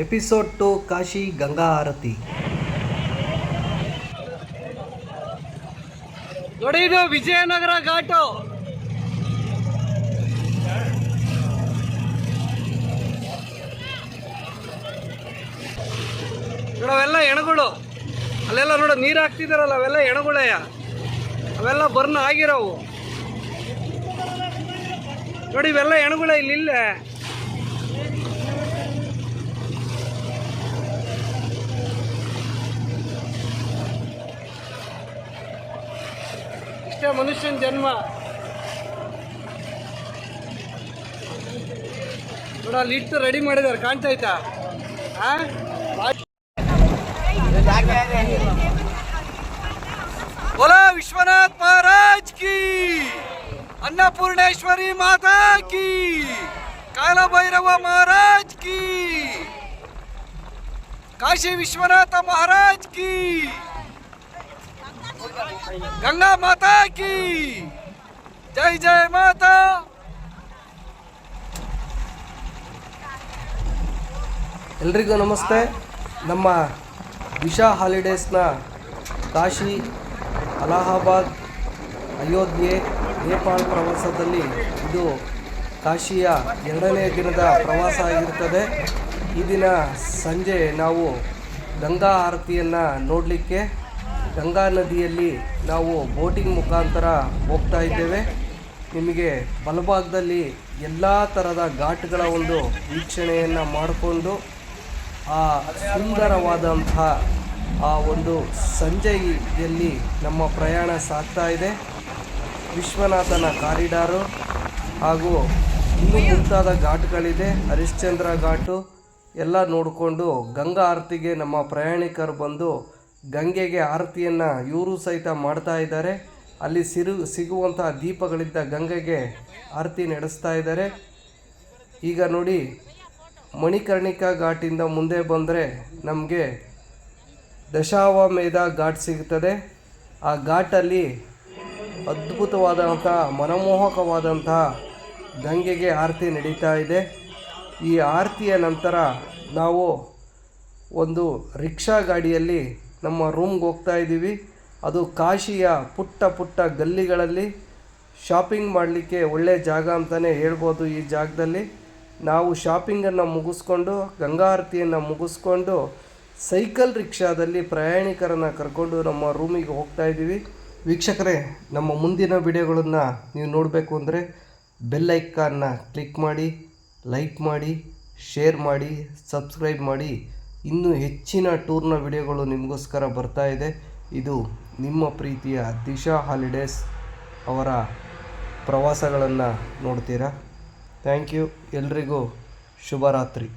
Episode two Kashi Ganga Aarti. ನೋಡಿ ಇದು ವಿಜಯನಗರ ಘಾಟು. ಅವೆಲ್ಲ ಹೆಣಗಳು ಅಲ್ಲೆಲ್ಲ ನೋಡ, ನೀರು ಹಾಕ್ತಿದಾರಲ್ಲ, ಅವೆಲ್ಲ ಹೆಣಗುಳೆಯ ಅವೆಲ್ಲ ಬರ್ನ ಆಗಿರೋವು. ನೋಡಿ, ಇವೆಲ್ಲ ಎಣಗುಳೆ ಇಲ್ಲಿ. ಇಲ್ಲೇ ಇಷ್ಟೇ ಮನುಷ್ಯನ ಜನ್ಮ ನೋಡ ಅಲ್ಲಿ ಇಟ್ಟು ರೆಡಿ ಮಾಡಿದಾರೆ ಕಾಣ್ತೈತಾ ಆ? बोला विश्वनाथ महाराज की अन्नपूर्णेश्वरी माता की काला भैरव महाराज की काशी विश्वनाथ महाराज की ಗಂಗಾ ಮಾತಾ ಕಿ! ಜೈ ಜೈ ಮಾತಾ! ಎಲ್ರಿಗೂ ನಮಸ್ತೆ. ನಮ್ಮ ವಿಶಾ ಹಾಲಿಡೇಸ್ನ ಕಾಶಿ ಅಲಹಾಬಾದ್, ಅಯೋಧ್ಯೆ, ನೇಪಾಳ ಪ್ರವಾಸದಲ್ಲಿ ಇದು ಕಾಶಿಯ ಎರಡನೇ ದಿನದ ಪ್ರವಾಸ ಆಗಿರ್ತದೆ. ಈ ದಿನ ಸಂಜೆ ನಾವು ಗಂಗಾ ಆರತಿಯನ್ನು ನೋಡಲಿಕ್ಕೆ ಗಂಗಾ ನದಿಯಲ್ಲಿ ನಾವು ಬೋಟಿಂಗ್ ಮುಖಾಂತರ ಹೋಗ್ತಾ ಇದ್ದೇವೆ. ನಿಮಗೆ ಬಲಭಾಗದಲ್ಲಿ ಎಲ್ಲ ಥರದ ಘಾಟ್ಗಳ ಒಂದು ವೀಕ್ಷಣೆಯನ್ನು ಮಾಡಿಕೊಂಡು ಆ ಸುಂದರವಾದಂಥ ಆ ಒಂದು ಸಂಜೆಯಲ್ಲಿ ನಮ್ಮ ಪ್ರಯಾಣ ಸಾಗ್ತಾ ಇದೆ. ವಿಶ್ವನಾಥನ ಕಾರಿಡಾರು ಹಾಗೂ ಇನ್ನೂ ಮುಂತಾದ ಘಾಟ್ಗಳಿದೆ. ಹರಿಶ್ಚಂದ್ರ ಘಾಟು ಎಲ್ಲ ನೋಡಿಕೊಂಡು ಗಂಗಾ ಆರತಿಗೆ ನಮ್ಮ ಪ್ರಯಾಣಿಕರು ಬಂದು ಗಂಗೆಗೆ ಆರತಿಯನ್ನು ಇವರು ಸಹಿತ ಮಾಡ್ತಾ ಇದ್ದಾರೆ. ಅಲ್ಲಿ ಸಿರು ಸಿಗುವಂಥ ದೀಪಗಳಿದ್ದ ಗಂಗೆಗೆ ಆರತಿ ನಡೆಸ್ತಾ ಇದ್ದಾರೆ. ಈಗ ನೋಡಿ, ಮಣಿಕರ್ಣಿಕಾ ಘಾಟಿಂದ ಮುಂದೆ ಬಂದರೆ ನಮಗೆ ದಶಾವಮೇಧ ಘಾಟ್ ಸಿಗುತ್ತದೆ ಆ ಘಾಟಲ್ಲಿ ಅದ್ಭುತವಾದಂಥ ಮನಮೋಹಕವಾದಂತಹ ಗಂಗೆಗೆ ಆರತಿ ನಡೀತಾ ಇದೆ. ಈ ಆರತಿಯ ನಂತರ ನಾವು ಒಂದು ರಿಕ್ಷಾ ಗಾಡಿಯಲ್ಲಿ ನಮ್ಮ ರೂಮ್ಗೆ ಹೋಗ್ತಾ ಇದ್ದೀವಿ. ಅದು ಕಾಶಿಯ ಪುಟ್ಟ ಪುಟ್ಟ ಗಲ್ಲಿಗಳಲ್ಲಿ ಶಾಪಿಂಗ್ ಮಾಡಲಿಕ್ಕೆ ಒಳ್ಳೆಯ ಜಾಗ ಅಂತಲೇ ಹೇಳ್ಬೋದು ಈ ಜಾಗದಲ್ಲಿ. ನಾವು ಶಾಪಿಂಗನ್ನು ಮುಗಿಸ್ಕೊಂಡು, ಗಂಗಾ ಆರತಿಯನ್ನು ಮುಗಿಸ್ಕೊಂಡು, ಸೈಕಲ್ ರಿಕ್ಷಾದಲ್ಲಿ ಪ್ರಯಾಣಿಕರನ್ನು ಕರ್ಕೊಂಡು ನಮ್ಮ ರೂಮಿಗೆ ಹೋಗ್ತಾ ಇದ್ದೀವಿ. ವೀಕ್ಷಕರೇ, ನಮ್ಮ ಮುಂದಿನ ವಿಡಿಯೋಗಳನ್ನು ನೀವು ನೋಡಬೇಕು ಅಂದರೆ ಬೆಲ್ ಐಕಾನ್ನ ಕ್ಲಿಕ್ ಮಾಡಿ ಲೈಕ್ ಮಾಡಿ ಶೇರ್ ಮಾಡಿ ಸಬ್ಸ್ಕ್ರೈಬ್ ಮಾಡಿ. ಇನ್ನೂ ಹೆಚ್ಚಿನ ಟೂರ್ನ ವಿಡಿಯೋಗಳು ನಿಮಗೋಸ್ಕರ ಬರ್ತಾ ಇದೆ. ಇದು ನಿಮ್ಮ ಪ್ರೀತಿಯ ದಿಶಾ ಹಾಲಿಡೇಸ್ ಅವರ ಪ್ರವಾಸಗಳನ್ನು ನೋಡ್ತೀರಾ? ಥ್ಯಾಂಕ್ ಯು ಎಲ್ರಿಗೂ ಶುಭರಾತ್ರಿ.